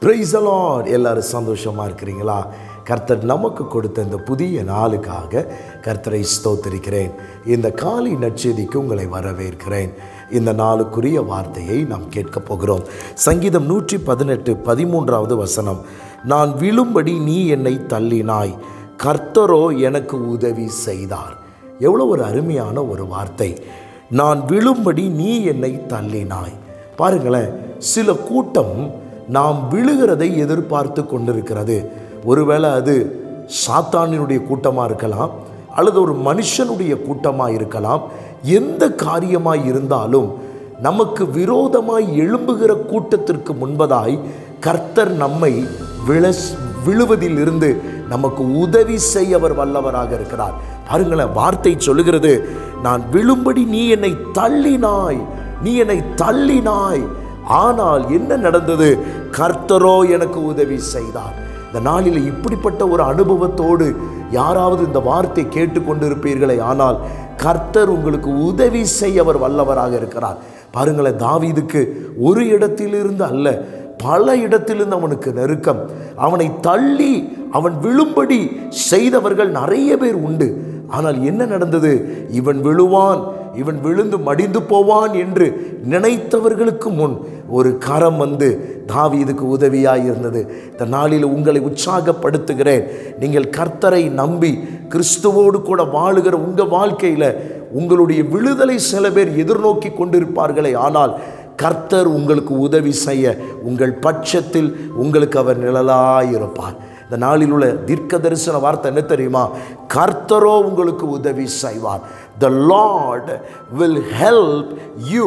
Price allot எல்லாரும் சந்தோஷமாக இருக்கிறீங்களா? கர்த்தர் நமக்கு கொடுத்த இந்த புதிய நாளுக்காக கர்த்தரை ஸ்தோத்திருக்கிறேன். இந்த காலை நற்செய்திக்கு உங்களை வரவேற்கிறேன். இந்த நாளுக்குரிய வார்த்தையை நாம் கேட்கப் போகிறோம். சங்கீதம் நூற்றி பதினெட்டு பதிமூன்றாவது வசனம். நான் விழும்படி நீ என்னை தள்ளினாய். கர்த்தரோ எனக்கு உதவி செய்தார். எவ்வளோ ஒரு அருமையான ஒரு வார்த்தை. நான் விழும்படி நீ என்னை தள்ளினாய். பாருங்களேன் சில கூட்டம் நாம் விழுகிறதை எதிர்பார்த்து கொண்டிருக்கிறது. ஒருவேளை அது சாத்தானினுடைய கூட்டமாக இருக்கலாம் அல்லது ஒரு மனுஷனுடைய கூட்டமாக இருக்கலாம். எந்த காரியமாக இருந்தாலும் நமக்கு விரோதமாய் எழும்புகிற கூட்டத்திற்கு முன்பதாய் கர்த்தர் நம்மை விழஸ் விழுவதிலிருந்து நமக்கு உதவி செய்ய அவர் வல்லவராக இருக்கிறார். பாருங்களேன் வார்த்தை சொல்லுகிறது நான் விழும்படி நீ என்னை தள்ளினாய் நீ என்னை தள்ளினாய் ஆனால் என்ன நடந்தது? கர்த்தரோ எனக்கு உதவி செய்தார். இந்த நாளில் இப்படிப்பட்ட ஒரு அனுபவத்தோடு யாராவது இந்த வார்த்தை கேட்டுக்கொண்டிருப்பீர்களே ஆனால் கர்த்தர் உங்களுக்கு உதவி செய்ய அவர் வல்லவராக இருக்கிறார். பாருங்களேன் தாவீதுக்கு ஒரு இடத்திலிருந்து அல்ல பல இடத்திலிருந்து அவனுக்கு நெருக்கம். அவனை தள்ளி அவன் விழும்படி செய்தவர்கள் நிறைய பேர் உண்டு. ஆனால் என்ன நடந்தது? இவன் விழுவான் இவன் விழுந்து மடிந்து போவான் என்று நினைத்தவர்களுக்கு முன் ஒரு கரம் வந்து தாவீதுக்கு உதவியாக இருந்தது இந்த நாளில் உங்களை உற்சாகப்படுத்துகிறேன். நீங்கள் கர்த்தரை நம்பி கிறிஸ்துவோடு கூட வாழுகிற உங்கள் வாழ்க்கையில் உங்களுடைய விழுதலை சில பேர் எதிர்நோக்கி கொண்டிருப்பார்களே. ஆனால் கர்த்தர் உங்களுக்கு உதவி செய்ய உங்கள் பட்சத்தில் உங்களுக்கு அவர் நிழலாயிருப்பார். இந்த நாளில் உள்ள தீர்க்க தரிசன வார்த்தை என்ன தெரியுமா? கர்த்தரோ உங்களுக்கு உதவி செய்வார். The lord will help you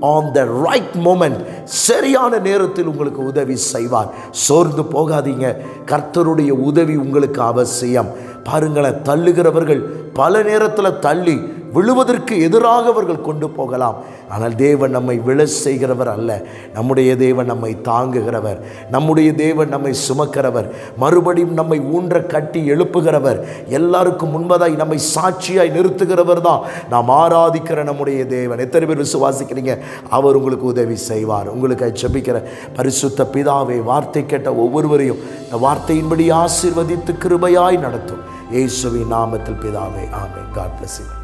on the right moment சரியான நேரத்தில் உங்களுக்கு உதவி செய்வார். சோர்ந்து போகாதீங்க. கர்த்தருடைய உதவி உங்களுக்கு அவசியம். பாருங்களேன் தள்ளுகிறவர்கள் பல நேரத்தில் தள்ளி விழுவதற்கு எதிராக அவர்கள் கொண்டு போகலாம். ஆனால் தேவன் நம்மை விழ செய்கிறவர் அல்ல. நம்முடைய தேவன் நம்மை தாங்குகிறவர். நம்முடைய தேவன் நம்மை சுமக்கிறவர். மறுபடியும் நம்மை ஊன்ற கட்டி எழுப்புகிறவர். எல்லாருக்கும் முன்பதாய் நம்மை சாட்சியாய் நிறுத்துகிறவர் தான். நாம் ஆராதிக்கிற நம்முடைய தேவன். எத்தனை பேர் விசுவாசிக்கிறீங்க? அவர் உங்களுக்கு உதவி செய்வார். உங்களுக்கு ஜெபிக்கிற பரிசுத்த பிதாவை வார்த்தை கேட்ட ஒவ்வொருவரையும் இந்த வார்த்தையின்படி ஆசீர்வதித்து கிருபையாய் நடத்தும். இயேசுவின் நாமத்தில் பிதாவே ஆமே காட் பிளஸ்